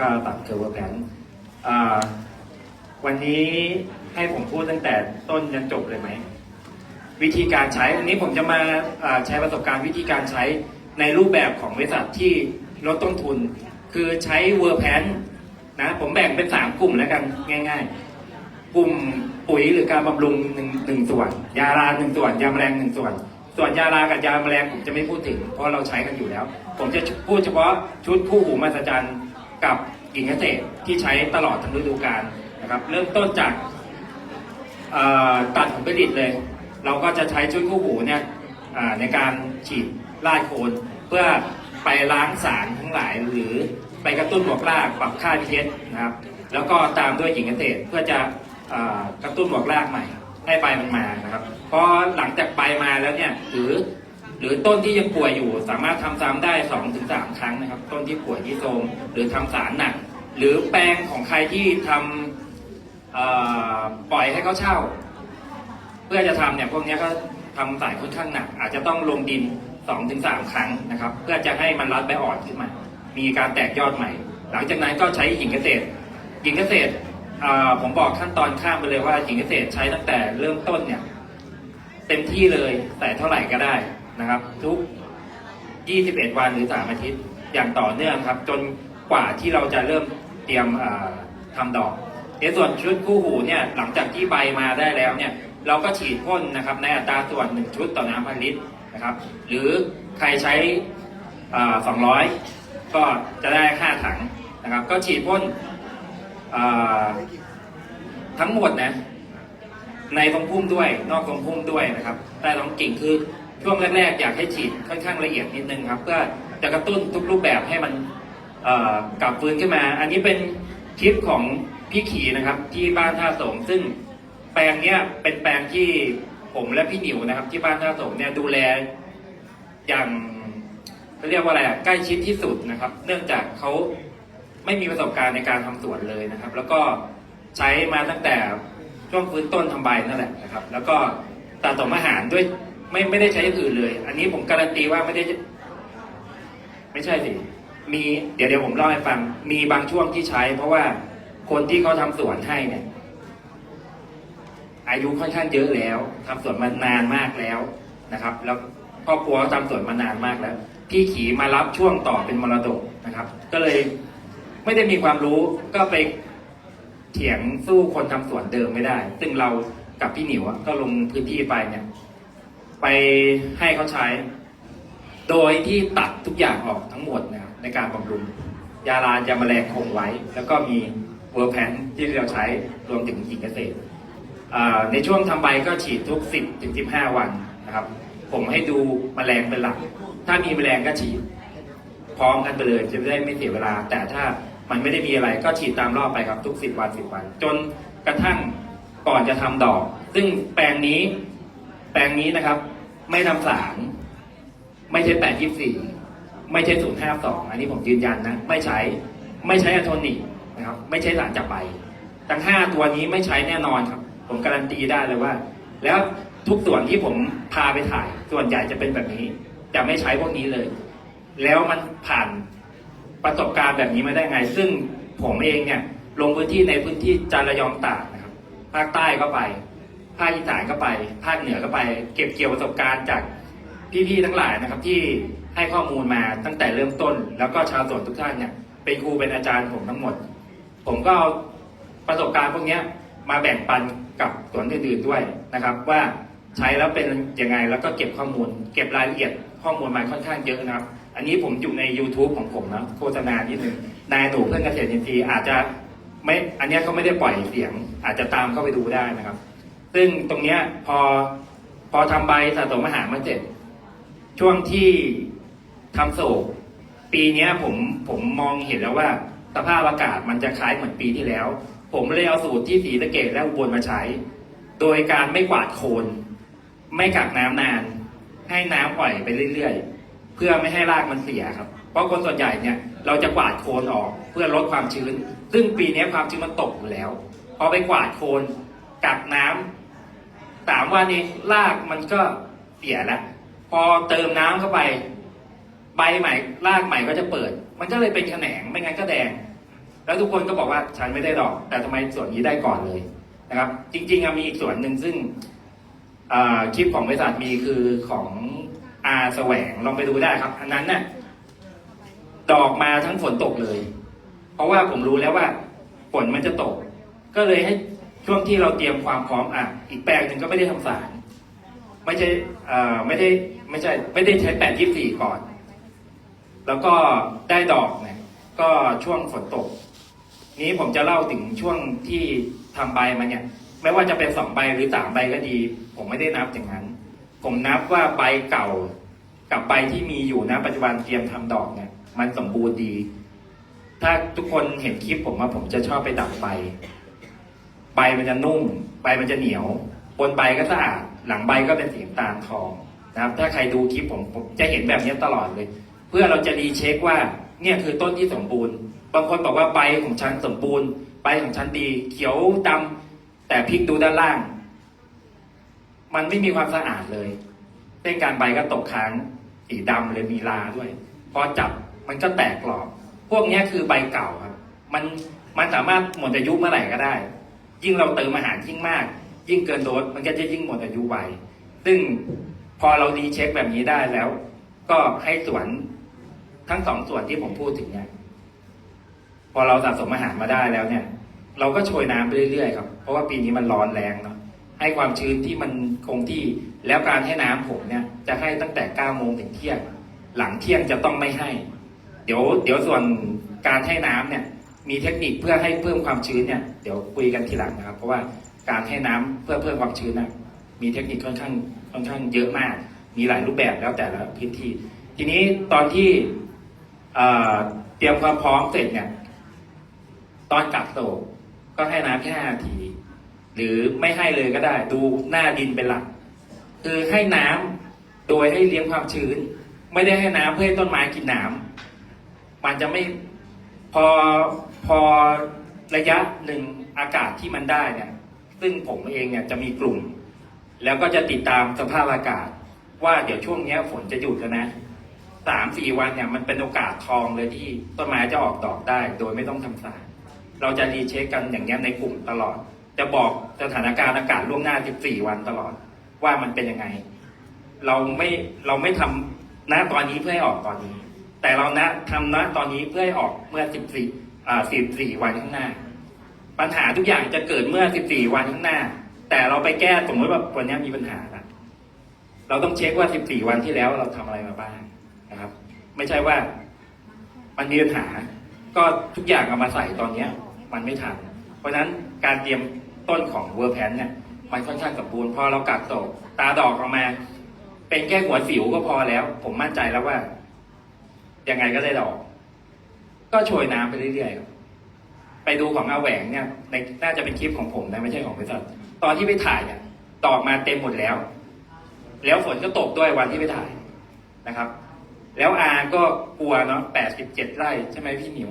ก็ตัดเคอร์เวร์แพนอ่าวันนี้ให้ผมพูดตั้งแต่ต้นยันจบเลยไหม วิธีการใช้อันนี้ผมจะมาอ่าใช้ประสบการณ์วิธีการใช้ในรูปแบบของบริษัทที่ลดต้นทุน คือใช้เวอร์แพนนะผมแบ่งเป็นสามกลุ่มแล้วกันง่าย ๆ กลุ่มปุ๋ยหรือการบำรุงหนึ่งหนึ่งส่วน ยาราหนึ่งส่วน ยาแมลงหนึ่งส่วน ส่วนยารากับยาแมลงผมจะไม่พูดถึง เพราะเราใช้กันอยู่แล้ว ผมจะพูดเฉพาะชุดคู่หูมหัศจรรย์ กับกิ่งเกษตรที่ใช้ตลอดทั้งฤดูกาลนะครับ เริ่มต้นจากตัดผลผลิตเลย เราก็จะใช้ชุดคู่หูเนี่ยในการฉีดลาดโคนเพื่อไปล้างสารทั้งหลายหรือไปกระตุ้นหมวกรากปรับค่าพีเอนะครับ แล้วก็ตามด้วยหญิงเกษตรเพื่อจะอกระตุ้นหมวกรากใหม่ให้ใบมันมานะครับ เพราะหลังจากใบมาแล้วเนี่ยหรือ หรือต้นที่ยังป่วยอยู่สามารถทำซ้ำได้2อถึงสครั้งนะครับ ต้นที่ป่วยที่โทรมหรือทำสารหนัก หรือแปลงของใครที่ทำเอ่อปล่อยให้เขาเช่า เพื่อจะทำเนี่ยพวกนี้ก็ทำสายค่อนข้างหนัก อาจจะต้องลงดิน2อถึงสครั้งนะครับ เพื่อจะให้มันรัดใบอ่อนขึ้นมา มีการแตกยอดใหม่ หลังจากนั้นก็ใช้หญิงเกษตรหญิงเกษตรผมบอกขั้นตอนข้ามไปเลยว่าหญิงเกษตรใช้ตั้งแต่เริ่มต้นเนี่ยเต็มที่เลยแต่เท่าไหร่ก็ได้ นะครับ ทุก 21 วันหรือ 3 อาทิตย์อย่างต่อเนื่องครับ จนกว่าที่เราจะเริ่มเตรียมอ่าทำดอก ในส่วนชุดคู่หูเนี่ยหลังจากที่ใบมาได้แล้วเนี่ยเราก็ฉีดพ่นนะครับในอัตราส่วน 1 ชุดต่อน้ำพันลิตรนะครับ หรือใครใช้อ่า200 ก็จะได้ 5 ถังนะครับ ก็ฉีดพ่นทั้งหมดนะในตรงพุ่มด้วย นอกตรงพุ่มด้วยนะครับใต้ท้องกิ่งคือ ช่วงแรกๆอยากให้ฉีดค่อนข้างละเอียดนิดนึงครับเพื่อจะกระตุ้นทุกรูปแบบให้มันกลับฟื้นขึ้นมา อันนี้เป็นคลิปของพี่ขี่นะครับที่บ้านท่าสงซึ่งแปลงเนี้ยเป็นแปลงที่ผมและพี่หนิวนะครับ ที่บ้านท่าสงเนี่ยดูแลอย่างเขาเรียกว่าอะไรอะใกล้ชิดที่สุดนะครับ เนื่องจากเขาไม่มีประสบการณ์ในการทำสวนเลยนะครับ แล้วก็ใช้มาตั้งแต่ช่วงฟื้นต้นทำใบนั่นแหละนะครับ แล้วก็ตัดต่อมอาหารด้วย ไม่ไม่ได้ใช้อย่างอื่นเลย อันนี้ผมการันตีว่าไม่ได้ ไม่ใช่สิ มีเดี๋ยวเดี๋ยวผมเล่าให้ฟัง มีบางช่วงที่ใช้ เพราะว่าคนที่เขาทำสวนให้เนี่ย อายุค่อนข้างเยอะแล้วทำสวนมานานมากแล้วนะครับ แล้วครอบครัวเขาทำสวนมานานมากแล้ว พี่ขี่มารับช่วงต่อเป็นมรดกนะครับ ก็เลยไม่ได้มีความรู้ก็ไปเถียงสู้คนทำสวนเดิมไม่ได้ ซึ่งเรากับพี่หนิวะก็ลงพื้นที่ไปเนี่ย ไปให้เขาใช้ โดยที่ตัดทุกอย่างออกทั้งหมดนะครับในการบำรุง ยาลานยาแมลงคงไว้ แล้วก็มีเวอร์แพนที่เราใช้รวมถึงหญิงเกษตร ในช่วงทำใบก็ฉีดทุก 10ถึง15 วันนะครับ ผมให้ดูแมลงเป็นหลัก ถ้ามีแมลงก็ฉีด พร้อมกันไปเลยจะได้ไม่เสียเวลา แต่ถ้ามันไม่ได้มีอะไรก็ฉีดตามรอบไปครับทุกสิบวันสิบวัน จนกระทั่งก่อนจะทำดอก ซึ่งแปลงนี้ ปลงนี้นะครับ ไม่ทำสารไม่ใช่แปดยี่สี่ไม่ใช่ศูนย์ห้าสองอันนี้ผมยืนยันนะ ไม่ใช้ไม่ใช้อะโทนิกนะครับ ไม่ใช้สารจับใบทั้งห้าตัวนี้ไม่ใช้แน่นอนครับ ผมการันตีได้เลยว่า แล้วทุกส่วนที่ผมพาไปถ่าย ส่วนใหญ่จะเป็นแบบนี้ จะไม่ใช้พวกนี้เลย แล้วมันผ่านประสบการณ์แบบนี้มาได้ไง ซึ่งผมเองเนี่ยลงพื้นที่ในพื้นที่จารยองตากนะครับภาคใต้ก็ไป ภาคอีสานก็ไปภาคเหนือก็ไป เก็บเกี่ยวประสบการณ์จากพี่ๆทั้งหลายนะครับ ที่ให้ข้อมูลมาตั้งแต่เริ่มต้น แล้วก็ชาวสวนทุกท่านเนี่ยเป็นครูเป็นอาจารย์ผมทั้งหมด ผมก็เอาประสบการณ์พวกนี้มาแบ่งปันกับสวนอื่นๆด้วยนะครับ ว่าใช้แล้วเป็นยังไงแล้วก็เก็บข้อมูล เก็บรายละเอียดข้อมูลมาค่อนข้างเยอะนะครับ อันนี้ผมอยู่ใน YouTube ของผมนะโฆษณานิดนึงนายหนูเพื่อนเกษตรอินทรีย์อาจจะไม่อันนี้เขาไม่ได้ปล่อยเสียง อาจจะตามเข้าไปดูได้นะครับ ซึ่งตรงเนี้ยพอพอทำใบสะสมอาหารมาเสร็จ ช่วงที่ทำโศกปีเนี้ยผมผมมองเห็นแล้วว่าสภาพอากาศมันจะคล้ายเหมือนปีที่แล้ว ผมเลยเอาสูตรที่สีสะเกดและอุบลมาใช้ โดยการไม่กวาดโคลนไม่กักน้ำนาน ให้น้ำปล่อยไปเรื่อยๆ เพื่อไม่ให้รากมันเสียครับ เพราะคนส่วนใหญ่เนี่ยเราจะกวาดโคลนออกเพื่อลดความชื้น ซึ่งปีนี้ความชื้นมันตกอยู่แล้ว พอไปกวาดโคลนกักน้ำ สามวันเองรากมันก็เสียแล้ว พอเติมน้ำเข้าไป ใบใหม่รากใหม่ก็จะเปิด มันก็เลยเป็นแขนงไม่งั้นก็แดง แล้วทุกคนก็บอกว่าฉันไม่ได้ดอก แต่ทำไมส่วนนี้ได้ก่อนเลยนะครับ จริงๆมีอีกส่วนหนึ่งซึ่งคลิปของบริษัทมีคือของอาแสวงลองไปดูได้ครับ อันนั้นน่ะดอกมาทั้งฝนตกเลย เพราะว่าผมรู้แล้วว่าฝนมันจะตก ก็เลยให้ ช่วงที่เราเตรียมความพร้อมอะอีกแปลงหนึ่งก็ไม่ได้ทำสารไม่ใช่ไม่ได้ไม่ใช่ไม่ได้ใช้แปดยี่สี่ก่อน แล้วก็ได้ดอกเนี่ยก็ช่วงฝนตก นี้ผมจะเล่าถึงช่วงที่ทำใบมันเนี่ย ไม่ว่าจะเป็นสองใบหรือสามใบก็ดี ผมไม่ได้นับอย่างนั้น ผมนับว่าใบเก่ากับใบที่มีอยู่นะปัจจุบันเตรียมทำดอกเนี่ย มันสมบูรณ์ดี ถ้าทุกคนเห็นคลิปผมว่าผมจะชอบไปดับใบ ใบมันจะนุ่ม ใบมันจะเหนียว บนใบก็สะอาด หลังใบก็เป็นสีน้ำตาลทองนะครับ ถ้าใครดูคลิปผมผมจะเห็นแบบนี้ตลอดเลย เพื่อเราจะรีเช็คว่าเนี่ยคือต้นที่สมบูรณ์ บางคนบอกว่าใบของฉันสมบูรณ์ ใบของฉันดี เขียวดำแต่พลิกดูด้านล่าง มันไม่มีความสะอาดเลยเส้นการใบก็ตกค้างสีดำเลยมีลาด้วย พอจับมันก็แตกกรอบ พวกนี้คือใบเก่าครับ มันมันสามารถหมดอายุเมื่อไหร่ก็ได้ ยิ่งเราเติมอาหารยิ่งมาก ยิ่งเกินโดสมันก็จะยิ่งหมดอายุไวซึ่งพอเรารีเช็คแบบนี้ได้แล้ว ก็ให้สวนทั้งสองส่วนที่ผมพูดถึงเนี่ยพอเราสะสมอาหารมาได้แล้วเนี่ย เราก็โชยน้ำไปเรื่อยๆครับเพราะว่าปีนี้มันร้อนแรงเนาะให้ความชื้นที่มันคงที่แล้วการให้น้ำผมเนี่ย จะให้ตั้งแต่9โมงถึงเที่ยง หลังเที่ยงจะต้องไม่ให้ เดี๋ยว เดี๋ยวส่วนการให้น้ำเนี่ย มีเทคนิคเพื่อให้เพิ่มความชื้นเนี่ยเดี๋ยวคุยกันทีหลังนะครับ เพราะว่าการให้น้ำเพื่อเพิ่มความชื้นนะมีเทคนิคค่อนข้างค่อนข้างเยอะมาก มีหลายรูปแบบแล้วแต่ละพื้นที่ ทีนี้ตอนที่เตรียมความพร้อมเสร็จเนี่ยตอนกักโตกก็ให้น้ำแค่5นาที หรือไม่ให้เลยก็ได้ดูหน้าดินเป็นหลัก คือให้น้ำโดยให้เลี้ยงความชื้น ไม่ได้ให้น้ำเพื่อให้ต้นไม้กินน้ำมันจะไม่ พอพอระยะหนึ่งอากาศที่มันได้เนี่ยซึ่งผมเองเนี่ยจะมีกลุ่ม แล้วก็จะติดตามสภาพอากาศ ว่าเดี๋ยวช่วงนี้ฝนจะหยุดแล้วนะสามสี่วันเนี่ยมันเป็นโอกาสทองเลยที่ต้นไม้จะออกดอกได้ โดยไม่ต้องทำสารเราจะรีเช็คกันอย่างเงี้ในกลุ่มตลอด จะบอกสถานการณ์อากาศล่วงหน้า 14 วันตลอด ว่ามันเป็นยังไง เราไม่เราไม่ทำณตอนนี้เพื่อให้ออกตอนนี้ แต่เราณทำณตอนนี้เพื่อให้ออกเมื่อ 14อ่า14 วันข้างหน้า ปัญหาทุกอย่างจะเกิดเมื่อ 14 วันข้างหน้า แต่เราไปแก้สมมติว่าวันนี้มีปัญหาละเราต้องเช็คว่า 14 วันที่แล้วเราทำอะไรมาบ้างนะครับ ไม่ใช่ว่ามันมีปัญหา ก็ทุกอย่างเอามาใส่ตอนเนี้ย มันไม่ทัน เพราะฉะนั้นการเตรียมต้นของเวอร์แพนเนี่ยมันค่อนข้างสมบูรณ์พอเรากัดตกตาดอกออกมา เป็นแค่หัวสิวก็พอแล้ว ผมมั่นใจแล้วว่า ยังไงก็ได้ดอก ก็โชยน้ำไปเรื่อยๆครับไปดูของอาแหวงเนี่ยในน่าจะเป็นคลิปของผมนะไม่ใช่ของบริษัทตอนที่ไปถ่ายเนี่ยดอกมาเต็มหมดแล้ว แล้วฝนก็ตกด้วยวันที่ไปถ่ายนะครับ แล้วอาก็กลัวเนาะแปดสิบเจ็ดไร่ใช่ไหมพี่หมิว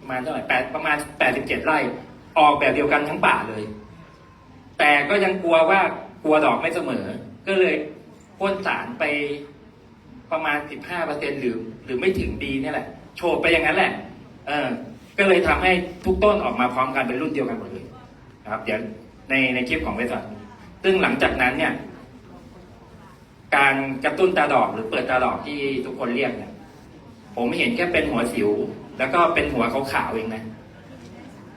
ประมาณเท่าไหร่แปดประมาณแปดสิบเจ็ดไร่ ออกแบบเดียวกันทั้งป่าเลย แต่ก็ยังกลัวว่ากลัวดอกไม่เสมอ ก็เลยพ่นสารไป ประมาณสิบห้าเปอร์เซ็นหรือหรือไม่ถึงดีนี่แหละ โชว์ไปอย่างนั้นแหละ เออ ก็เลยทำให้ทุกต้นออกมาพร้อมกันเป็นรุ่นเดียวกันหมดเลยนะครับเดี๋ยวในในคลิปของบริษัทซึ่งหลังจากนั้นเนี่ย การกระตุ้นตาดอกหรือเปิดตาดอกที่ทุกคนเรียกเนี่ย ผมเห็นแค่เป็นหัวสิว แล้วก็เป็นหัวขาวๆเองนะ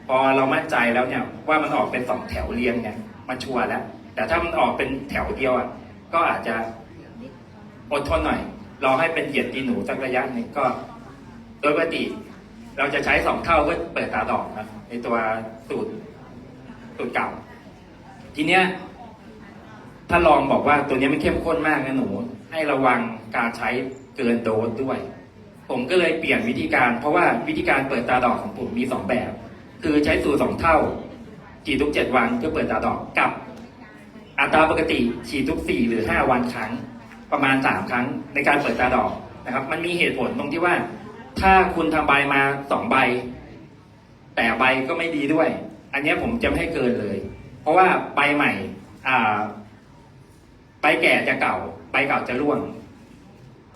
พอเรามั่นใจแล้วเนี่ย ว่ามันออกเป็นสองแถวเรียงเนี่ยมันชัวร์แล้ว แต่ถ้ามันออกเป็นแถวเดียวอะก็อาจจะอดทนหน่อย เรอให้เป็นเหยียดตีหนูสักระยะหนึ่งก็ โดยปกติ เราจะใช้สองเท่าเพื่อเปิดตาดอกนะในตัวสูตรสูตรเก่า ทีเนี้ยถ้าลองบอกว่าตัวนี้มันเข้มข้นมากนะหนู ให้ระวังการใช้เกินโดสด้วย ผมก็เลยเปลี่ยนวิธีการ เพราะว่าวิธีการเปิดตาดอกของผมมีสองแบบ คือใช้สูตรสองเท่าฉีดทุกเจ็ดวันเพื่อเปิดตาดอกกับ อัตราปกติฉีดทุกสี่หรือห้าวันครั้ง ประมาณสามครั้งในการเปิดตาดอกนะครับ มันมีเหตุผลตรงที่ว่า ถ้าคุณทำใบมาสองใบ แต่ใบก็ไม่ดีด้วย อันนี้ผมจะไม่ให้เกินเลย เพราะว่าใบใหม่อ่าใบแก่จะเก่าใบเก่าจะร่วง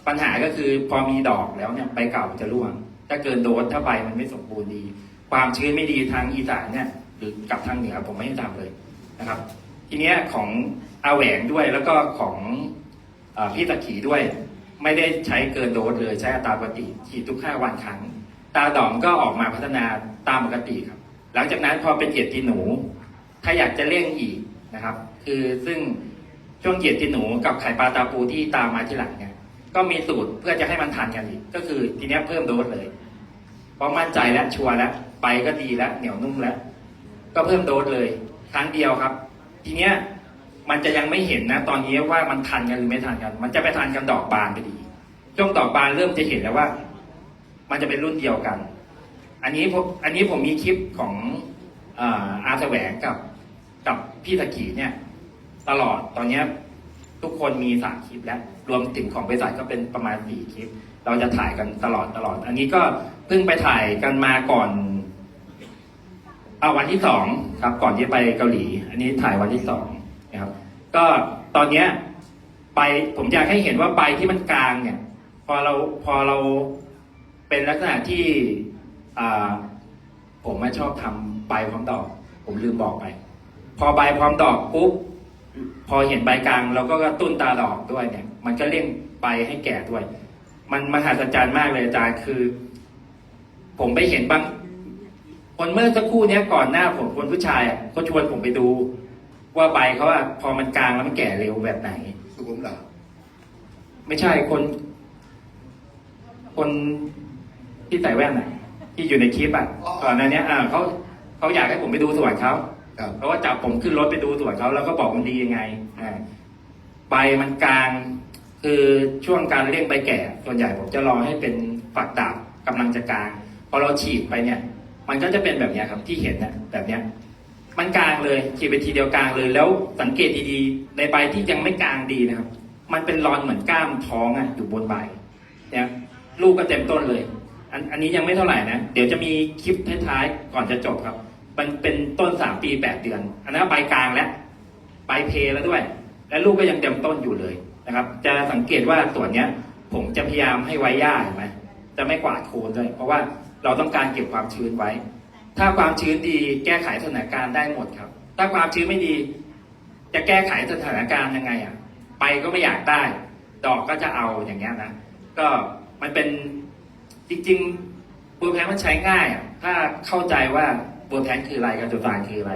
ปัญหาก็คือพอมีดอกแล้วเนี่ยใบเก่าจะร่วง ถ้าเกินโดสถ้าใบมันไม่สมบูรณ์ดี ความชื้นไม่ดีทางอีสานเนี่ยหรือกับทางเหนือผมไม่ได้ทำเลยนะครับ ทีเนี้ยของอาแหวงด้วยแล้วก็ของ พี่ตะขีด้วย ไม่ได้ใช้เกินโดสเลยใช้อัตราปกติ ฉีดทุกห้าวันครั้ง ตาดอมก็ออกมาพัฒนาตามปกติครับ หลังจากนั้นพอเป็นเหยียดกินหนู ถ้าอยากจะเร่งอีกนะครับ คือซึ่งช่วงเหยียดกินหนูกับไข่ปลาตาปูที่ตามมาที่หลังเนี่ยก็มีสูตรเพื่อจะให้มันทันกันอีก ก็คือทีนี้เพิ่มโดสเลยเพราะมั่นใจแล้วชัวร์แล้วไปก็ดีแล้วเหนียวนุ่มแล้ว ก็เพิ่มโดสเลย ครั้งเดียวครับ ทีเนี้ย มันจะยังไม่เห็นนะ ตอนนี้ว่ามันทันกันหรือไม่ทันกัน มันจะไปทันกันดอกบานไปดีช่วงดอกบานเริ่มจะเห็นแล้วว่า มันจะเป็นรุ่นเดียวกัน อันนี้ผมอันนี้ผมมีคลิปของอ่ออาแสวงกับกับพี่ตะกีเนี่ย ตลอดตอนนี้ทุกคนมีสามคลิปแล้ว รวมถึงของบริษัทก็เป็นประมาณสี่คลิป เราจะถ่ายกันตลอดตลอด อันนี้ก็เพิ่งไปถ่ายกันมาก่อนเอาวันที่สองครับ ก่อนที่ไปเกาหลี อันนี้ถ่ายวันที่สอง ก็ตอนเนี้ยใบผมอยากให้เห็นว่าใบที่มันกลางเนี่ย พอเราพอเราเป็นลักษณะที่ผมไม่ชอบทำใบพร้อมดอก ผมลืมบอกไป พอใบพร้อมดอกปุ๊บพอเห็นใบกลางเราก็กระตุ้นตาดอกด้วยเนี่ย มันก็เร่งใบให้แก่ด้วย มันมหัศจรรย์มากเลยอาจารย์คือ ผมไปเห็นบางคนเมื่อสักครู่เนี้ยก่อนหน้าผมคนผู้ชายเขาชวนผมไปดู ว่าใบเขาอะพอมันกลางแล้วมันแก่เร็วแบบไหนสุขุมเหรอไม่ใช่คน คนที่ใส่แว่นน่ะ ที่อยู่ในคลิปอะก่อนหน้าเนี้ยอ่าเขาเขาอยากให้ผมไปดูสวนเขาครับเขาก็จับผมขึ้นรถไปดูสวนเขาแล้วก็บอกมันดียังไงอ่าใบมันกลาง คือช่วงการเร่งใบแก่ ส่วนใหญ่ผมจะรอให้เป็นฝักดาบกำลังจะกลางพอเราฉีดไปเนี่ย มันก็จะเป็นแบบเนี้ยครับที่เห็นเนี่ยแบบเนี้ย มันกลางเลยฉีดไปทีเดียวกลางเลย แล้วสังเกตดีๆ ในใบที่ยังไม่กลางดีนะครับ มันเป็นรอนเหมือนกล้ามท้องอะอยู่บนใบเนี่ยลูกก็เต็มต้นเลยอันอันนี้ยังไม่เท่าไหร่นะ เดี๋ยวจะมีคลิปท้ายๆก่อนจะจบครับ มันเป็นต้นสามปีแปดเดือน อันนั้นใบกลางแล้วใบเพแล้วด้วย และลูกก็ยังเต็มต้นอยู่เลยนะครับ จะสังเกตว่าส่วนเนี้ย ผมจะพยายามให้ไว้หญ้าเห็นไหมจะไม่กวาดโคนด้วย เพราะว่าเราต้องการเก็บความชื้นไว้ ถ้าความชื้นดีแก้ไขสถานการณ์ได้หมดครับ ถ้าความชื้นไม่ดี จะแก้ไขสถานการณ์ยังไงอะ ไปก็ไม่อยากได้ ดอกก็จะเอาอย่างเงี้ยนะ ก็มันเป็นจริงๆบัวแพนมันใช้ง่ายอะถ้าเข้าใจว่าบัวแพนคืออะไรกับจุดตาคืออะไร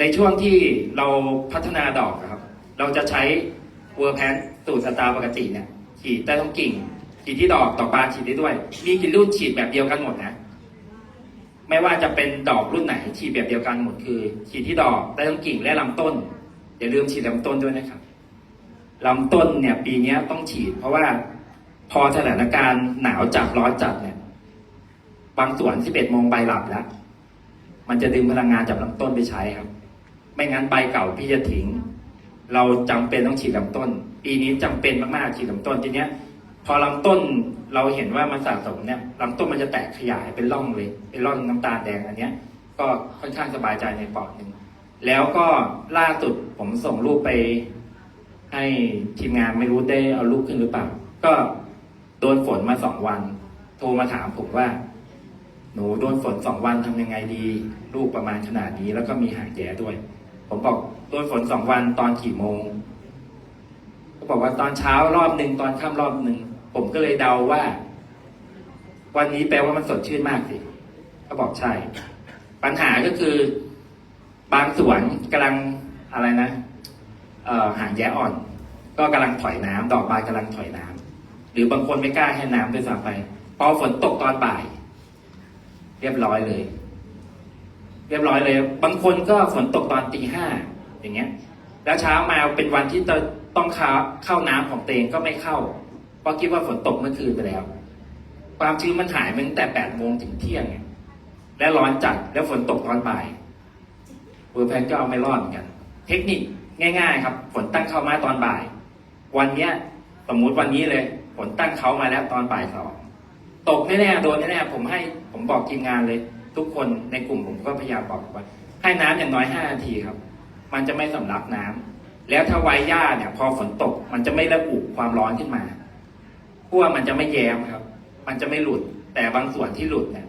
ในช่วงที่เราพัฒนาดอกครับ เราจะใช้บัวแพนสูตรสตาร์ปกติเนี่ยฉีดใต้ท้องกิ่งฉีดที่ดอกดอกบาฉีดได้ด้วย มีกี่รุ่นฉีดแบบเดียวกันหมดนะ ไม่ว่าจะเป็นดอกรุ่นไหนฉีดแบบเดียวกันหมดคือฉีดที่ดอกใต้ท้องกิ่งและลำต้น อย่าลืมฉีดลำต้นด้วยนะครับลำต้นเนี่ยปีนี้ต้องฉีด เพราะว่าพอสถานการณ์หนาวจัดร้อนจัดเนี่ยบางส่วน11โมงใบหลับแล้ว มันจะดึงพลังงานจากลำต้นไปใช้ครับ ไม่งั้นใบเก่าพี่จะทิ้ง เราจำเป็นต้องฉีดลำต้น ปีนี้จำเป็นมากๆฉีดลำต้นทีเนี้ย พอลำต้นเราเห็นว่ามันสะสมเนี่ยลำต้นมันจะแตกขยายเป็นร่องเลยเป็นร่องน้ำตาลแดงอันเนี้ย ก็ค่อนข้างสบายใจในปอดหนึ่งแล้วก็ล่าสุดผมส่งรูปไป ให้ทีมงานไม่รู้ได้เอารูปขึ้นหรือเปล่า ก็โดนฝนมาสองวัน โทรมาถามผมว่า หนูโดนฝนสองวันทำยังไงดี ลูกประมาณขนาดนี้ แล้วก็มีหางแย่ด้วย ผมบอกโดนฝนสองวันตอนกี่โมง ก็บอกว่าตอนเช้ารอบหนึ่งตอนค่ำรอบหนึ่ง ผมก็เลยเดาว่า วันนี้แปลว่ามันสดชื่นมากสิก็บอกใช่ ปัญหาก็คือบางสวนกำลังอะไรนะหางแย้อ่อน ก็กำลังถอยน้ำดอกบานกำลังถอยน้ำหรือบางคนไม่กล้าให้น้ำด้วยซ้ำไป พอฝนตกตอนบ่าย เรียบร้อยเลย เรียบร้อยเลย บางคนก็ฝนตกตอนตีห้าอย่างเงี้ย แล้วเช้ามาเป็นวันที่ต้องเข้าเข้าน้ำของเตงก็ไม่เข้า ราะคิดว่าฝนตกเมื่อคืนไปแล้ว ความชื้นมันหายมาตั้งแต่แปดโมงถึงเที่ยง และร้อนจัด แล้วฝนตกตอนบ่ายเวอร์แพนก็เอาไม่รอดเหมือนกัน เทคนิคง่าย ๆ ครับ ฝนตั้งเข้ามาตอนบ่าย วันเนี้ย สมมุติวันนี้เลย ฝนตั้งเขามาแล้วตอนบ่ายสองตกแน่ๆโดนแน่ๆผมให้ผมบอกทีมงานเลย ทุกคนในกลุ่มผมก็พยายามบอกว่า ให้น้ำอย่างน้อยห้านาทีครับ มันจะไม่สำลักน้ำแล้วถ้าไว้หญ้าเนี่ย พอฝนตกมันจะไม่ระอุความร้อนขึ้นมา ขั้วมันจะไม่แย้มครับ มันจะไม่หลุด แต่บางส่วนที่หลุดเนี่ย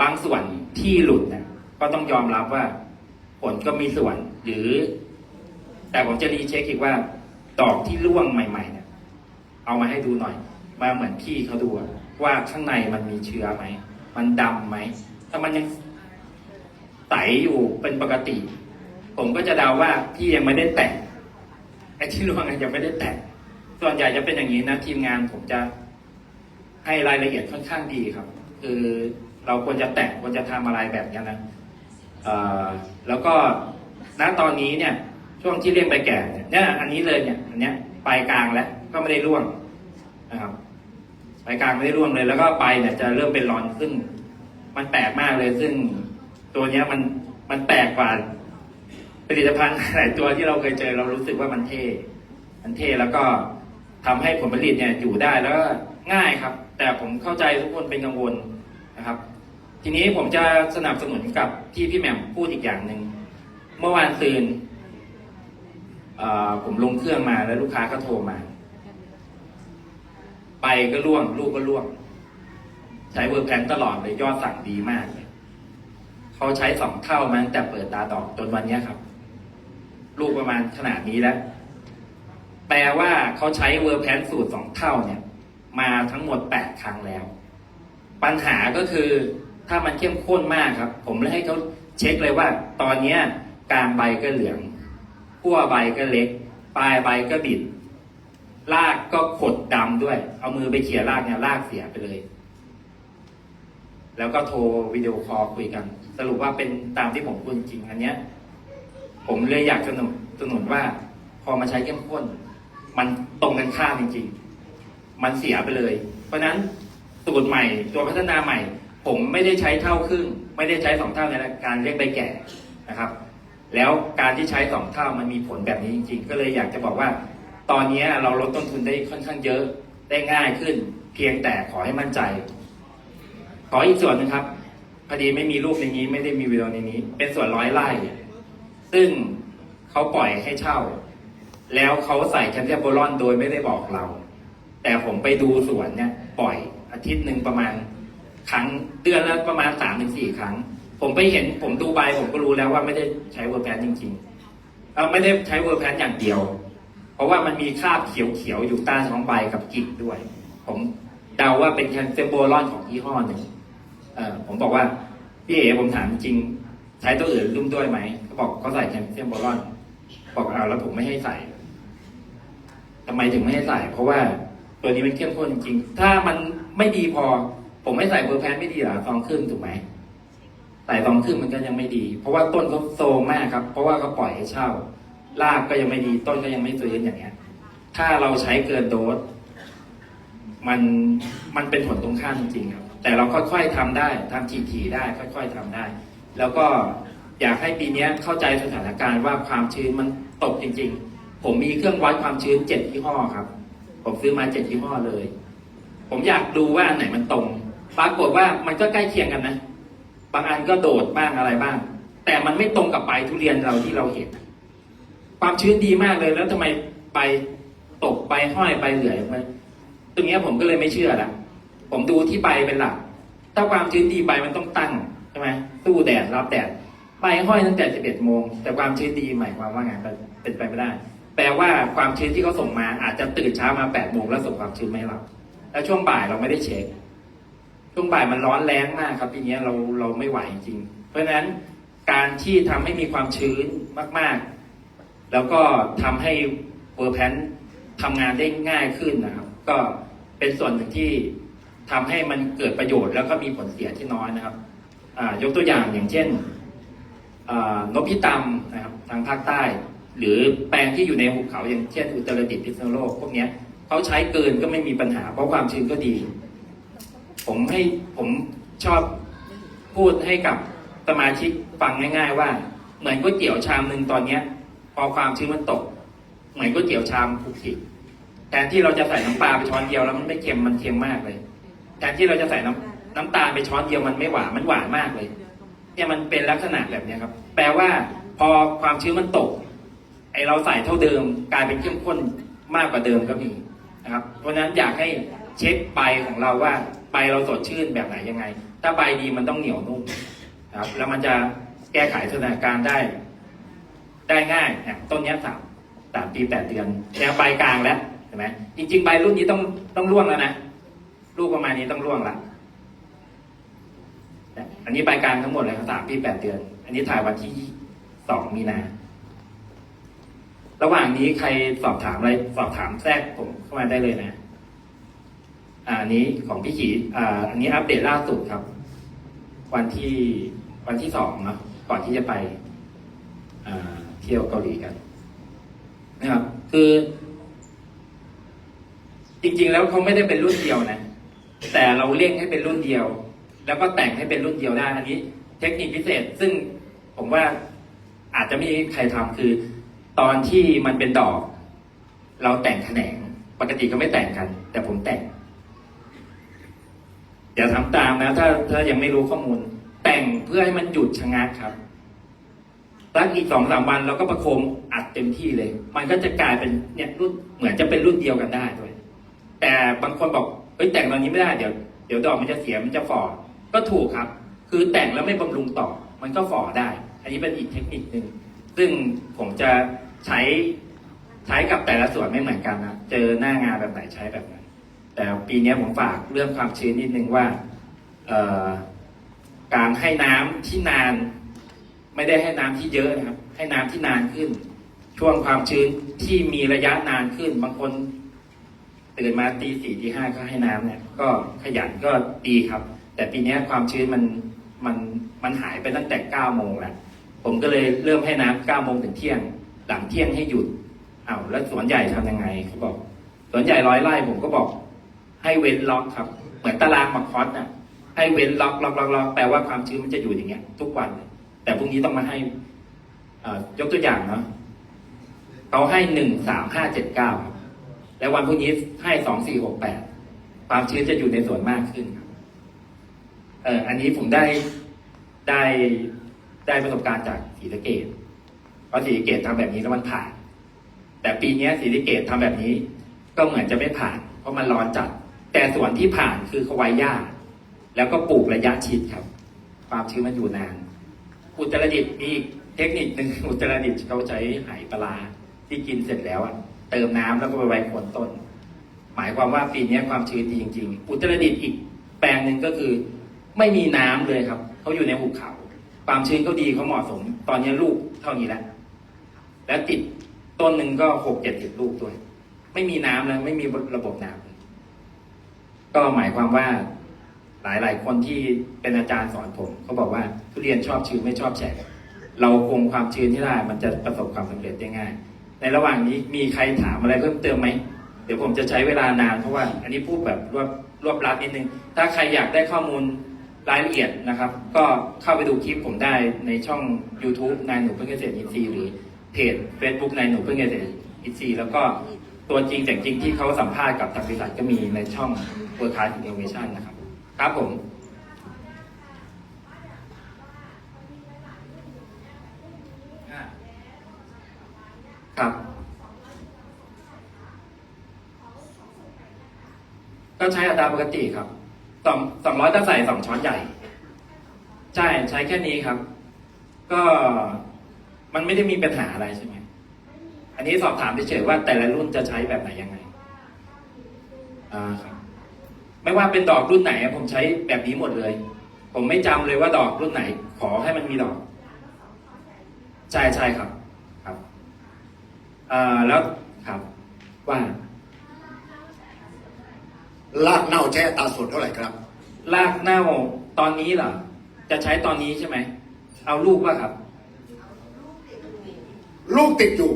บางส่วนที่หลุดเนี่ยก็ต้องยอมรับว่า ผลก็มีส่วน หรือ แต่ผมจะรีเช็คอีกว่า ดอกที่ร่วงใหม่ ๆ เนี่ย เอามาให้ดูหน่อยมาเหมือนพี่เขาดูว่าข้างในมันมีเชื้อไหมมันดำไหมถ้ามันยังใสอยู่เป็นปกติ ผมก็จะเดาว่าพี่ยังไม่ได้แตะไอ้ที่ร่วงยังไม่ได้แตะ ส่วนใหญ่จะเป็นอย่างนี้นะทีมงานผมจะให้รายละเอียดค่อนข้างดีครับ คือเราควรจะแตะควรจะทำอะไรแบบนี้นะแล้วก็ณตอนนี้เนี่ย ช่วงที่เรียกใบแก่เนี่ยอันนี้เลยเนี่ยอันเนี้ยปลายกลางแล้วก็ไม่ได้ร่วงนะครับปลายกลางไม่ได้ร่วงเลย แล้วก็ปเนี่ยจะเริ่มเป็นรอนซึ่ง มันแปลกมากเลยซึ่งตัวเนี้ยมันมันแปลกกว่าผลิตภัณฑ์หลายตัวที่เราเคยเจอเรารู้สึกว่ามันเท่มันเท่แล้วก็ ทำให้ผลผลิตเนี่ยอยู่ได้แล้วก็ง่ายครับ แต่ผมเข้าใจทุกคนเป็นกังวลนะครับ ทีนี้ผมจะสนับสนุนกับที่พี่แหม่มพูดอีกอย่างหนึ่งเมื่อวานซืนผมลงเครื่องมาแล้วลูกค้าก็โทรมา ไปก็ล่วง ลูกก็ล่วง ใช้เวอร์แพนตลอดเลยยอดสั่งดีมากเลยเขาใช้สองเท่ามาตั้งแต่เปิดตาดอกจนวันนี้ครับ ลูกประมาณขนาดนี้แล้ว แปลว่าเขาใช้เวอร์แพนสูตรสองเท่าเนี่ย มาทั้งหมดแปดครั้งแล้ว ปัญหาก็คือถ้ามันเข้มข้นมากครับ ผมเลยให้เขาเช็คเลยว่า ตอนเนี้ยกลางใบก็เหลืองขั้วใบก็เล็ก ปลายใบก็บิดรากก็ขดดำด้วย เอามือไปเขี่ยรากเนี่ยรากเสียไปเลย แล้วก็โทรวิดีโอคอลคุยกัน สรุปว่าเป็นตามที่ผมพูดจริงอันเนี้ย ผมเลยอยากสนุนสนุนว่า พอมาใช้เข้มข้น มันตรงกันข้ามจริง ๆ มันเสียไปเลย เพราะนั้นสูตรใหม่ตัวพัฒนาใหม่ ผมไม่ได้ใช้เท่าครึ่ง ไม่ได้ใช้สองเท่าในการเรียกใบแก่นะครับ แล้วการที่ใช้สองเท่ามันมีผลแบบนี้จริง ๆ ก็เลยอยากจะบอกว่า ตอนนี้เราลดต้นทุนได้ค่อนข้างเยอะได้ง่ายขึ้น เพียงแต่ขอให้มั่นใจ ขออีกส่วนหนึงครับพอดีไม่มีรูปในนี้ไม่ได้มีวิดีโอในนี้ เป็นส่วนร้อยไร่ซึ่งเขาปล่อยให้เช่า แล้วเขาใส่แคลเซียมโบรอนโดยไม่ได้บอกเรา แต่ผมไปดูสวนเนี่ยปล่อยอาทิตย์หนึ่งประมาณครั้งเดือนละประมาณสามถึงสี่ครั้ง ผมไปเห็นผมดูใบผมก็รู้แล้วว่าไม่ได้ใช้เวอร์แพนจริงๆเออไม่ได้ใช้เวอร์แพนอย่างเดียว เพราะว่ามันมีคราบเขียวๆอยู่ใต้ท้องใบกับกิ่งด้วย ผมเดาว่าเป็นแคลเซียมโบรอนของยี่ห้อหนึ่งเออผมบอกว่าพี่เอ๋ผมถามจริงใช้ตัวอื่นรุ่มด้วยไหมเขาบอกเขาใส่แคลเซียมโบรอนบอกเอาแล้วผมไม่ให้ใส่ ทำไมถึงไม่ให้ใส่ เพราะว่าตัวนี้มันเข้มข้นจริงๆ ถ้ามันไม่ดีพอ ผมไม่ใส่เบอร์แพนไม่ดีเหรอซองครึ่งถูกไหมใส่ซองครึ่งมันก็ยังไม่ดี เพราะว่าต้นเขาโซมมากครับ เพราะว่าเขาปล่อยให้เช่ารากก็ยังไม่ดี ต้นก็ยังไม่ฟื้นอย่างเงี้ย ถ้าเราใช้เกินโดส มันมันเป็นผลตรงข้ามจริงๆครับ แต่เราค่อยๆทำได้ทำทีๆได้ ค่อยๆทำได้ แล้วก็อยากให้ปีนี้เข้าใจสถานการณ์ว่าความชื้นมันตกจริง ๆ ผมมีเครื่องวัดความชื้นเจ็ดยี่ห้อครับ ผมซื้อมาเจ็ดยี่ห้อเลย ผมอยากดูว่าอันไหนมันตรง ปรากฏว่ามันก็ใกล้เคียงกันนะ บางอันก็โดดบ้างอะไรบ้าง แต่มันไม่ตรงกับใบทุเรียนเราที่เราเห็น ความชื้นดีมากเลยแล้วทำไมใบตกใบห้อยใบเหลื่อยมันตรงนี้ผมก็เลยไม่เชื่อละผมดูที่ใบเป็นหลัก ถ้าความชื้นดีใบมันต้องตั้งใช่ไหมตู้แดดรับแดดใบห้อยตั้งแต่ 11 โมง แต่ความชื้นดีหมายความว่าไงเป็นไปไม่ได้ แปลว่าความชื้นที่เขาส่งมา อาจจะตื่นเช้ามา8โมงแล้วส่งความชื้นมาให้เราแล้วช่วงบ่ายเราไม่ได้เช็ค ช่วงบ่ายมันร้อนแรงมากครับปีนี้เราเราไม่ไหวจริง เพราะฉะนั้นการที่ทำให้มีความชื้นมาก ๆ แล้วก็ทำให้เวอร์แพนทำงานได้ง่ายขึ้นนะครับ ก็เป็นส่วนหนึ่งที่ทำให้มันเกิดประโยชน์แล้วก็มีผลเสียที่น้อยนะครับอ่ายกตัวอย่างอย่างเช่นนพิตำนะครับทางภาคใต้ หรือแปลงที่อยู่ในหุบเขาอย่างเช่นอุตรดิตถ์พิษณุโลกพวกนี้เขาใช้เกินก็ไม่มีปัญหา เพราะความชื้นก็ดี ผมให้ผมชอบพูดให้กับสมาชิกฟังง่าย ๆ ว่า เหมือนก๋วยเตี๋ยวชามหนึ่งตอนเนี้ย พอความชื้นมันตก เหมือนก๋วยเตี๋ยวชามคุกคิแทนที่เราจะใส่น้ำปลาไปช้อนเดียวแล้วมันไม่เค็มมันเค็มมากเลยแทนที่เราจะใส่น้ำน้ำตาลไปช้อนเดียวมันไม่หวานมันหวานมากเลยเนี่ยมันเป็นลักษณะแบบนี้ครับ แปลว่าพอความชื้นมันตก ไอเราใส่เท่าเดิมกลายเป็นเข้มข้นมากกว่าเดิมก็มีนะครับ เพราะฉะนั้นอยากให้เช็คใบของเราว่าใบเราสดชื่นแบบไหนยังไง ถ้าใบดีมันต้องเหนียวนุ่มนะครับ แล้วมันจะแก้ไขสถานการณ์ได้ ได้ง่ายเนี่ยต้นนี้สามสามปีแปดเดือนแล้วใบกลางแล้วเห็นไหมจริง ๆ ใบรุ่นนี้ต้องต้องร่วงแล้วนะลูกประมาณนี้ต้องร่วงละอันนี้ใบกลางทั้งหมดเลยครับสามปีแปดเดือน อันนี้ถ่ายวันที่สองมีนา ระหว่างนี้ใครสอบถามอะไรสอบถามแทรกผมเข้ามาได้เลยนะ อ่าอันนี้ของพี่ขีอ่า อันนี้อัปเดตล่าสุดครับ วันที่วันที่สองเนาะก่อนที่จะไปเที่ยวเกาหลีกันนะครับ คือ จริง ๆ แล้วเขาไม่ได้เป็นรุ่นเดียวนะ แต่เราเร่งให้เป็นรุ่นเดียว แล้วก็แต่งให้เป็นรุ่นเดียวได้อันนี้ เทคนิคพิเศษ ซึ่งผมว่าอาจจะไม่มีใครทำคือ ตอนที่มันเป็นดอก เราแต่งแขนง ปกติก็ไม่แต่งกัน แต่ผมแต่งเดี๋ยวทำตามนะ ถ้าถ้ายังไม่รู้ข้อมูล แต่งเพื่อให้มันหยุดชะงักครับสักอีกสองสามวันเราก็ประโคมอัดเต็มที่เลย มันก็จะกลายเป็นเนี่ยรุ่นเหมือนจะเป็นรุ่นเดียวกันได้ด้วย แต่บางคนบอกเฮ้ยแต่งตอนนี้ไม่ได้เดี๋ยวเดี๋ยวดอกมันจะเสียมันจะฝ่อก็ถูกครับ คือแต่งแล้วไม่บำรุงต่อ มันก็ฝ่อได้ อันนี้เป็นอีกเทคนิคหนึ่งซึ่งผมจะ ใช้ใช้กับแต่ละส่วนไม่เหมือนกันนะ เจอหน้างานแบบไหนใช้แบบนั้น แต่ปีนี้ผมฝากเรื่องความชื้นนิดนึงว่าการให้น้ำที่นาน ไม่ได้ให้น้ำที่เยอะนะครับ ให้น้ำที่นานขึ้น ช่วงความชื้นที่มีระยะนานขึ้น บางคนตื่นมาตีสี่ตีห้าก็ให้น้ำเนี่ย ก็ขยันก็ดีครับ แต่ปีนี้ความชื้นมันมันมันหายไปตั้งแต่เก้าโมงแล้วผมก็เลยเริ่มให้น้ำเก้าโมงถึงเที่ยง หลังเที่ยงให้หยุดอ้าวแล้วสวนใหญ่ทำยังไงเขาบอก สวนใหญ่ร้อยไร่ผมก็บอก ให้เว้นล็อกครับ เหมือนตารางมาคอสน่ะ ให้เว้นล็อกล็อกล็อกล็อกแปลว่าความชื้นมันจะอยู่อย่างเงี้ย ทุกวัน แต่พรุ่งนี้ต้องมาให้เอยกตัวอย่างเนาะเขาให้หนึ่งสามห้าเจ็ดเก้าครับแล้ววันพรุ่งนี้ให้สองสี่หกแปดความชื้นจะอยู่ในส่วนมากขึ้นครับเอออันนี้ผมได้ได้ได้ประสบการณ์จากศรีสะเกด ราะศรีสะเกดทำแบบนี้แล้วมันผ่าน แต่ปีนี้ศรีสะเกดทำแบบนี้ ก็เหมือนจะไม่ผ่าน เพราะมันร้อนจัด แต่ส่วนที่ผ่านคือเขาไว้หญ้าแล้วก็ปลูกระยะชิดครับ ความชื้นมันอยู่นาน อุตรดิตถ์มีเทคนิคหนึ่งอุตรดิตถ์เขาใช้ไหปลาที่กินเสร็จแล้วอะเติมน้ำแล้วก็ไปไว้โคนต้น หมายความว่าปีนี้ความชื้นดีจริง ๆ อุตรดิตถ์อีกแปลงหนึ่งก็คือ ไม่มีน้ำเลยครับเขาอยู่ในหุบเขา ความชื้นเขาดีเขาเหมาะสม ตอนนี้ลูกเท่านี้แล้ว แล้วติดต้นหนึ่งก็หกเจ็ดสิบลูกด้วย ไม่มีน้ำแล้วไม่มีระบบน้ำก็หมายความว่าหลายๆคนที่เป็นอาจารย์สอนผมเขาบอกว่าทุเรียนชอบชื้นไม่ชอบแฉะเราคงความชื้นที่ได้มันจะประสบความสำเร็จได้ง่าย ในระหว่างนี้มีใครถามอะไรเพิ่มเติมไหมเดี๋ยวผมจะใช้เวลานานเพราะว่า อันนี้พูดแบบรวบรวบรัดนิดนึง ถ้าใครอยากได้ข้อมูลรายละเอียดนะครับ ก็เข้าไปดูคลิปผมได้ในช่อง YouTube นายหนูเพื่อเกษตรอินทรีย์หรือ เพจ Facebook นหนูเพื่อเกษตรอินทรีแล้วก็ตัวจริงแต่จริงที่เขาสัมภาษณ์กับทางบริษัทก็มีในช่อง w o r k c a s t Innovation นะครับ ครับผมครับ ก็ใช้อัตราปกติครับสองสองร้อยก็ใส่สองช้อนใหญ่ ใช่ใช้แค่นี้ครับ ก็ มันไม่ได้มีปัญหาอะไรใช่ไหมอันนี้สอบถามเฉยๆว่าแต่ละรุ่นจะใช้แบบไหนยังไง อ่าครับ ไม่ว่าเป็นดอกรุ่นไหนอะผมใช้แบบนี้หมดเลย ผมไม่จำเลยว่าดอกรุ่นไหน ขอให้มันมีดอก ใช่ใช่ครับ ครับอ่าแล้วครับ ว่าลากเน่าใช้อัตราส่วนเท่าไหร่ครับรากเน่าตอนนี้เหรอจะใช้ตอนนี้ใช่ไหม เอาลูกว่าครับ ลูกติดอยู่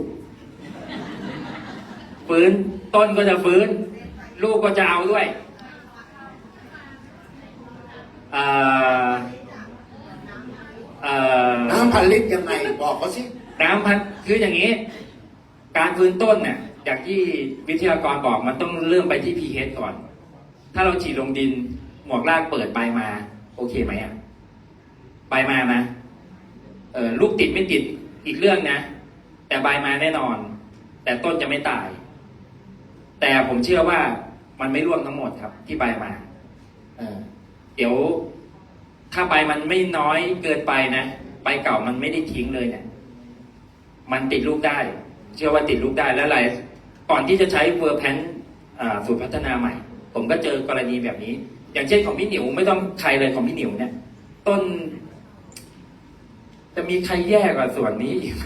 ฟื้นต้นก็จะฟื้น ลูกก็จะเอาด้วยเอ่อเอ่อน้ำพันลิตรยังไงบอกเขาสิน้ำพันคืออย่างนี้ การฟื้นต้นเนี่ยอย่างที่วิทยากรบอกมันต้องเริ่มไปที่ pH ก่อน ถ้าเราฉีดลงดินหมวกรากเปิดใบมา โอเคไหมอะใบมานะเออลูกติดไม่ติดอีกเรื่องนะ แต่ใบมาแน่นอน แต่ต้นจะไม่ตาย แต่ผมเชื่อว่ามันไม่ร่วงทั้งหมดครับ ที่ใบมาเออเดี๋ยวถ้าใบมันไม่น้อยเกินไปนะใบเก่ามันไม่ได้ทิ้งเลยเนี่ยมันติดลูกได้ เชื่อว่าติดลูกได้แล้วหลายก่อนที่จะใช้เวอร์แพนสูตรพัฒนาใหม่ ผมก็เจอกรณีแบบนี้ อย่างเช่นของพี่หนิวไม่ต้องใครเลยของพี่หนิวเนี่ย ต้น จะมีใครแย่กว่าส่วนนี้อีกไหม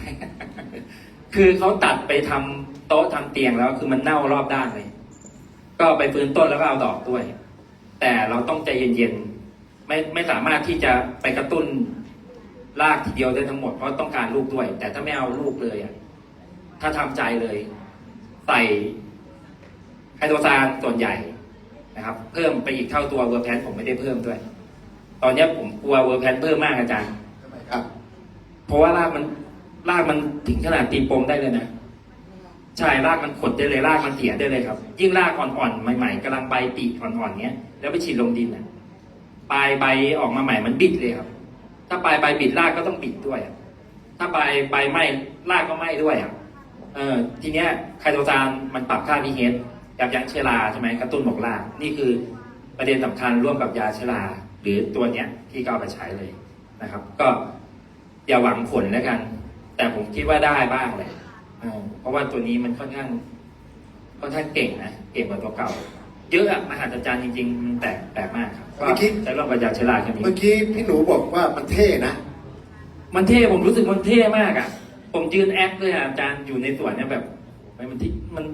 คือเขาตัดไปทำโต๊ะทำเตียงแล้ว คือมันเน่ารอบด้านเลย ก็ไปฟื้นต้นแล้วก็เอาดอกด้วย แต่เราต้องใจเย็นๆไม่ไม่สามารถที่จะไปกระตุ้นรากทีเดียวได้ทั้งหมดเพราะต้องการลูกด้วย แต่ถ้าไม่เอาลูกเลยอะถ้าทำใจเลยใส่ไฮโดรซานส่วนใหญ่นะครับ เพิ่มไปอีกเท่าตัวเวอร์แพนผมไม่ได้เพิ่มด้วย ตอนเนี้ยผมกลัวเวอร์แพนเพิ่มมากอาจารย์ทำไมครับ เพราะว่ารากมัน รากมันถึงขนาดตีปมได้เลยนะใช่รากมันขดได้เลยรากมันเสียได้เลยครับ ยิ่งรากอ่อนๆใหม่ๆกำลังใบปีอ่อนๆเนี้ย แล้วไปฉีดลงดินอะปลายใบออกมาใหม่มันบิดเลยครับ ถ้าปลายใบบิดรากก็ต้องบิดด้วยถ้าปลายใบไหม้รากก็ไหม้ด้วยอะเออทีเนี้ยไคโตซานมันปรับค่าพีเฮดยับยั้งเชื้อราใช่ไหมกระตุ้นหมกรากนี่คือประเด็นสำคัญร่วมกับยาเชื้อราหรือตัวเนี้ยที่ก็เอาไปใช้เลยนะครับ ก็อย่าหวังผลแล้วกัน แต่ผมคิดว่าได้บ้างเลยเออเพราะว่าตัวนี้มันค่อนข้างค่อนข้างเก่งนะเก่งกว่าตัวเก่า เยอะอะมหัศจรรย์จริง ๆ มันแปลกแปลกมากครับก็เมื่อกี้ใช้ร่วมกับยาเชื้อราแค่นี้เมื่อกี้พี่หนูบอกว่ามันเท่นะ มันเท่ผมรู้สึกมันเท่มากอะ ผมยืนแอคเลยอะอาจารย์อยู่ในสวนเนี่ยแบบมันที่มัน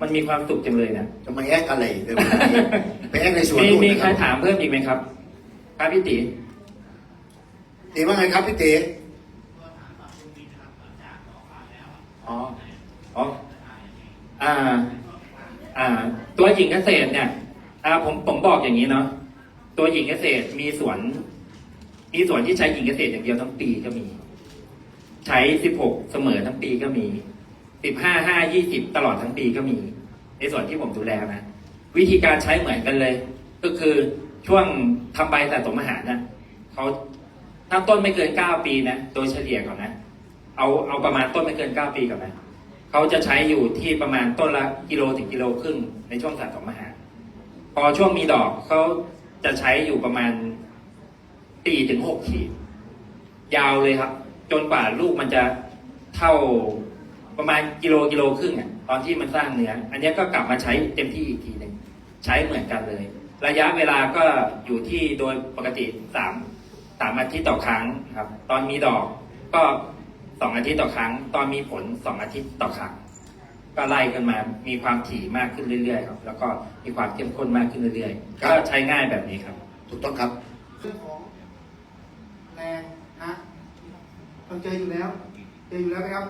มันมีความสุขจังเลยเนี่ยจะมาแอกอะไรเดี๋ยวไปแอกในสวนมีนู่นมีนะใครถามเพิ่มอีกไหมครับครับพี่ติตีว่าไงครับพี่เต๋ อ๋ออ๋อ อ่า อ่า ตัวหญิงเกษตรเนี่ย อ่า ผมผมบอกอย่างนี้เนาะตัวหญิงเกษตรมีสวน มีสวนที่ใช้หญิงเกษตรอย่างเดียวทั้งปีก็มี ใช้สิบหกเสมอทั้งปีก็มีสิบห้าห้ายี่สิบตลอดทั้งปีก็มี ในส่วนที่ผมดูแลนะวิธีการใช้เหมือนกันเลย ก็คือช่วงทำใบสะสมอาหารนะเขาถ้าต้นไม่เกินเก้าปีนะโดยเฉลี่ยก่อนนะ เอาเอาประมาณต้นไม่เกินเก้าปีก่อนนะ เขาจะใช้อยู่ที่ประมาณต้นละกิโลถึงกิโลครึ่งในช่วงสะสมอาหารพอช่วงมีดอกเขาจะใช้อยู่ประมาณสี่ถึงหกขีด ยาวเลยครับ จนกว่าลูกมันจะเท่าประมาณกิโลกิโลครึ่งอะตอนที่มันสร้างเนื้อ อันนี้ก็กลับมาใช้เต็มที่อีกทีหนึ่งใช้เหมือนกันเลย ระยะเวลาก็อยู่ที่โดยปกติสามสามอาทิตย์ต่อครั้งครับ ตอนมีดอกก็ สองอาทิตย์ต่อครั้ง ตอนมีผลสองอาทิตย์ต่อครั้ง ก็ไล่กันมา มีความถี่มากขึ้นเรื่อยๆครับ แล้วก็มีความเข้มข้นมากขึ้นเรื่อยๆ ก็ใช้ง่ายแบบนี้ครับ ถูกต้องครับเรื่องของแรงนะเราเจออยู่แล้ว เจออยู่แล้วนะครับ